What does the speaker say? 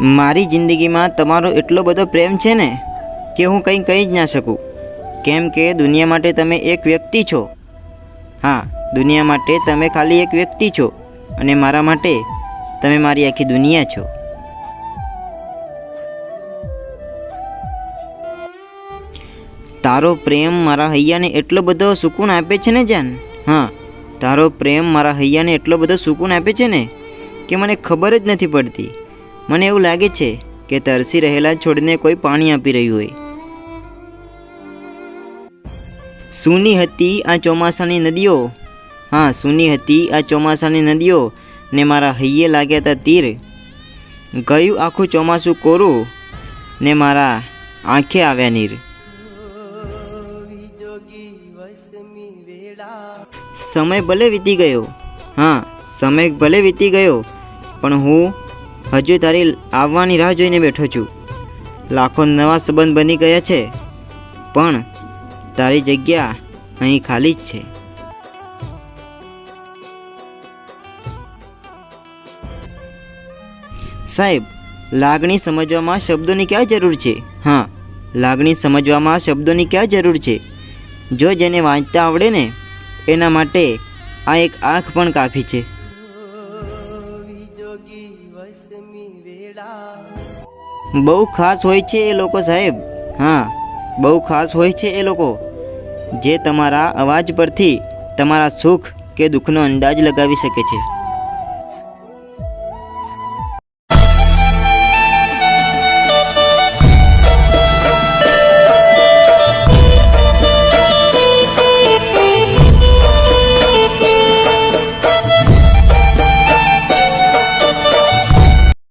મારી જિંદગીમાં તમારો એટલો બધો પ્રેમ છે ને કે હું કંઈ કહી જ ના શકું. કેમ કે દુનિયા માટે તમે એક વ્યક્તિ છો. હા, દુનિયા માટે તમે ખાલી એક વ્યક્તિ છો અને મારા માટે તમે મારી આખી દુનિયા છો. તારો પ્રેમ મારા હૈયાને એટલો બધો સુકૂન આપે છે ને જાન? હા, તારો પ્રેમ મારા હૈયાને એટલો બધો સુકૂન આપે છે ને કે મને ખબર જ નથી પડતી. મને એવું લાગે છે કે તરસી રહેલા છોડને કોઈ પાણી આપી રહ્યું હોય. સૂની હતી આ ચોમાસાની નદીઓ. હા, સૂની હતી આ ચોમાસાની નદીઓ ને મારા હૈયે લાગ્યા હતા તીર. ગયું આખું ચોમાસું કોરું ને મારા આંખે આવ્યા નીર. સમય ભલે વીતી ગયો. હા, સમય ભલે વીતી ગયો, પણ હું હજુ તારી આવવાની રાહ જોઈને બેઠો છું. લાખો નવા સંબંધ બની ગયા છે, પણ તારી જગ્યા અહીં ખાલી જ છે. સાહેબ, લાગણી સમજવામાં શબ્દોની ક્યાં જરૂર છે? હા, લાગણી સમજવામાં શબ્દોની ક્યાં જરૂર છે? જો જેને વાંચતા આવડે ને, એના માટે આ એક આંખ પણ કાફી છે. બહુ ખાસ હોય છે એ લોકો સાહેબ. હા, બહુ ખાસ હોય છે એ લોકો. જે તમારા અવાજ પરથી તમારા સુખ કે દુઃખનો અંદાજ લગાવી શકે છે.